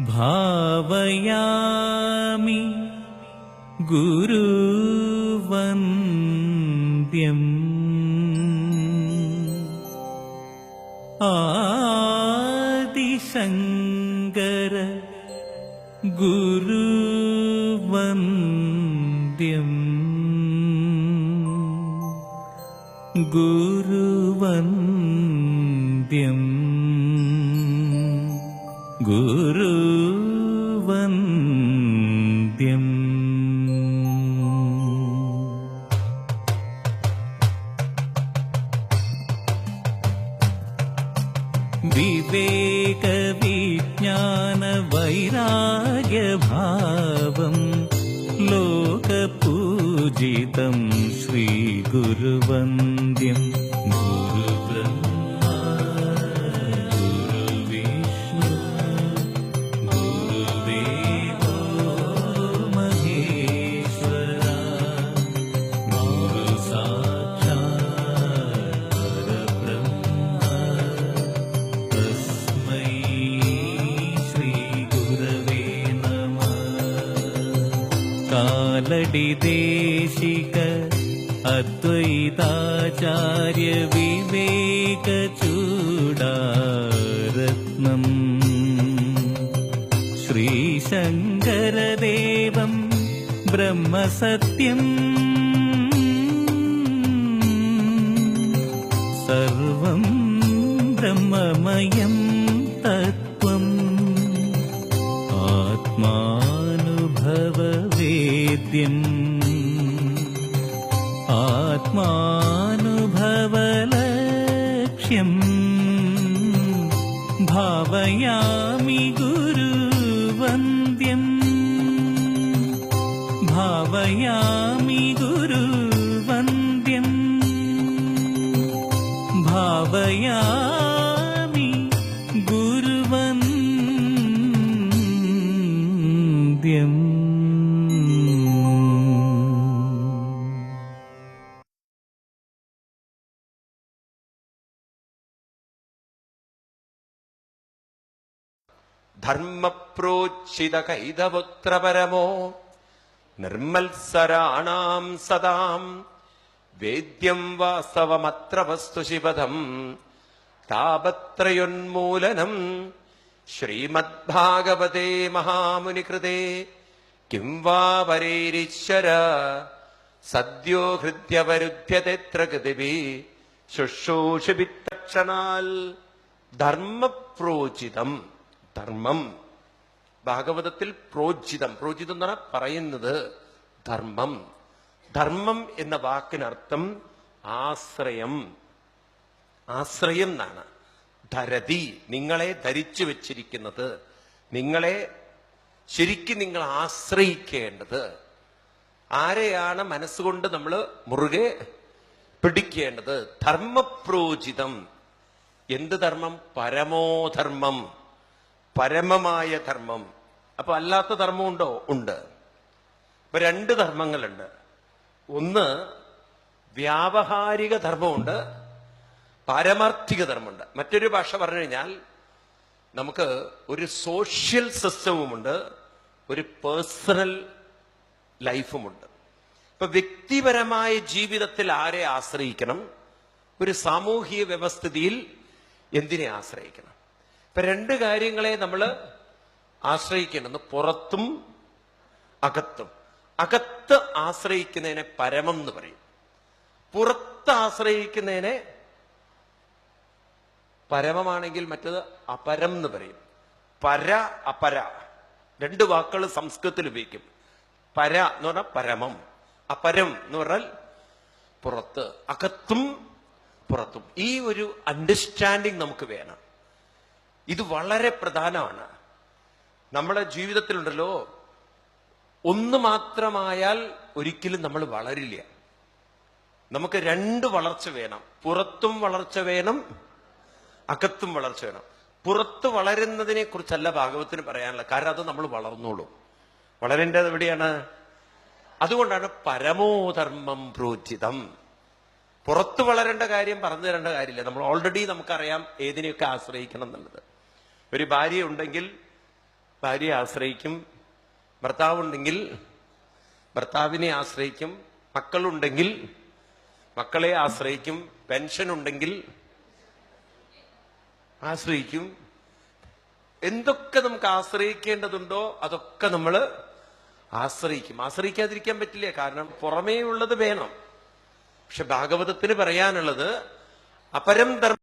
भावयामि गुरुवन्द्यम्। आदिशङ्कर गुरुवन्द्यम्। गुरुवन्द्यम्। विवेकविज्ञानवैराग्यभावम् लोकपूजितं श्रीगुरुवन्द्यं गुरुब കാലടി ദേശിക അദ്വൈതാചാര്യ വിവേക ചൂടാരത്നം. ശ്രീശങ്കരദേവം ബ്രഹ്മസത്യം. സർവം ബ്രഹ്മമയം. ആത്മാനുഭവവേദ്യം ആത്മാനുഭവലക്ഷ്യം ഭാവയാമി ഗുരുവന്ദ്യം. ഭാവയാമി ധർമ്മപ്രോച്ചിത കൈതപുത്രപരമോ നിർമ്മത്സരാണാം സദാം. വേദ്യം വാസ്തവമത്ര താപത്രയുന്മൂലനം. ശ്രീമദ് ഭാഗവതേ ശ്രീമദ്ഭാഗവതേ മഹാമുനികൃതേ. കിം വാ പരേരീശ്വര സദ്യോ ഹൃദ്യവരുദ്ധ്യതെത്ര കൃതിവി ശുശ്രൂഷിപിത്തക്ഷണാൽ ധർമ്മപ്രോചിതം. ധർമ്മം. ഭാഗവതത്തിൽ പ്രോജിതം. പ്രോജിതം എന്ന് പറഞ്ഞാൽ പറയുന്നത് ധർമ്മം. ധർമ്മം എന്ന വാക്കിനർത്ഥം ആശ്രയം. ആശ്രയം എന്നാണ്. ധരതി നിങ്ങളെ ധരിച്ചു വെച്ചിരിക്കുന്നത്. നിങ്ങളെ ശരിക്കും നിങ്ങൾ ആശ്രയിക്കേണ്ടത്. ആരെയാണ് മനസ്സുകൊണ്ട് നമ്മൾ മുറുകെ പിടിക്കേണ്ടത്? ധർമ്മപ്രോചിതം എന്ത് ധർമ്മം? പരമോധർമ്മം. പരമമായ ധർമ്മം. അപ്പൊ അല്ലാത്ത ധർമ്മമുണ്ടോ? ഉണ്ട്. ഇപ്പൊ രണ്ട് ധർമ്മങ്ങളുണ്ട്. ഒന്ന് വ്യാവഹാരിക ധർമ്മമുണ്ട് പാരമാർത്ഥിക ധർമ്മമുണ്ട്. മറ്റൊരു ഭാഷ പറഞ്ഞു കഴിഞ്ഞാൽ നമുക്ക് ഒരു സോഷ്യൽ സിസ്റ്റവുമുണ്ട് ഒരു പേഴ്സണൽ ലൈഫുമുണ്ട്. ഇപ്പൊ വ്യക്തിപരമായ ജീവിതത്തിൽ ആരെ ആശ്രയിക്കണം? ഒരു സാമൂഹിക വ്യവസ്ഥിതിയിൽ എന്തിനെ ആശ്രയിക്കണം? ഇപ്പൊ രണ്ട് കാര്യങ്ങളെ നമ്മൾ ആശ്രയിക്കേണ്ടത് പുറത്തും അകത്തും. അകത്ത് ആശ്രയിക്കുന്നതിനെ പരമം എന്ന് പറയും. പുറത്ത് ആശ്രയിക്കുന്നതിനെ പരമമാണെങ്കിൽ മറ്റത് അപരം എന്ന് പറയും. പര അപര. രണ്ട് വാക്കുകൾ സംസ്കൃതത്തിൽ ഉപയോഗിക്കും. പര എന്ന് പറഞ്ഞാൽ പരമം. അപരം എന്ന് പറഞ്ഞാൽ പുറത്ത്. അകത്തും പുറത്തും. ഈ ഒരു അണ്ടർസ്റ്റാൻഡിങ് നമുക്ക് വേണം. ഇത് വളരെ പ്രധാനമാണ്. നമ്മുടെ ജീവിതത്തിലുണ്ടല്ലോ ഒന്ന് മാത്രമായാൽ ഒരിക്കലും നമ്മൾ വളരില്ല. നമുക്ക് രണ്ട് വളർച്ച വേണം. പുറത്തും വളർച്ച വേണം അകത്തും വളർച്ച വേണം. പുറത്ത് വളരുന്നതിനെ കുറിച്ചല്ല ഭാഗവത്തിന് പറയാനുള്ളത്. കാരണം അത് നമ്മൾ വളർന്നോളും. വളരേണ്ടത് എവിടെയാണ്? അതുകൊണ്ടാണ് പരമോധർമ്മം പ്രോചിതം. പുറത്ത് വളരേണ്ട കാര്യം പറഞ്ഞു തരേണ്ട കാര്യമില്ല. നമ്മൾ ഓൾറെഡി നമുക്കറിയാം ഏതിനെയൊക്കെ ആശ്രയിക്കണം എന്നുള്ളത്. ഒരു ഭാര്യ ഉണ്ടെങ്കിൽ ഭാര്യയെ ആശ്രയിക്കും ഭർത്താവുണ്ടെങ്കിൽ ഭർത്താവിനെ ആശ്രയിക്കും മക്കളുണ്ടെങ്കിൽ മക്കളെ ആശ്രയിക്കും പെൻഷൻ ഉണ്ടെങ്കിൽ ആശ്രയിക്കും. എന്തൊക്കെ നമുക്ക് ആശ്രയിക്കേണ്ടതുണ്ടോ അതൊക്കെ നമ്മൾ ആശ്രയിക്കും. ആശ്രയിക്കാതിരിക്കാൻ പറ്റില്ല കാരണം പുറമേ ഉള്ളത് വേണം. പക്ഷെ ഭാഗവതത്തിന് പറയാനുള്ളത് അപരം ധർമ്മ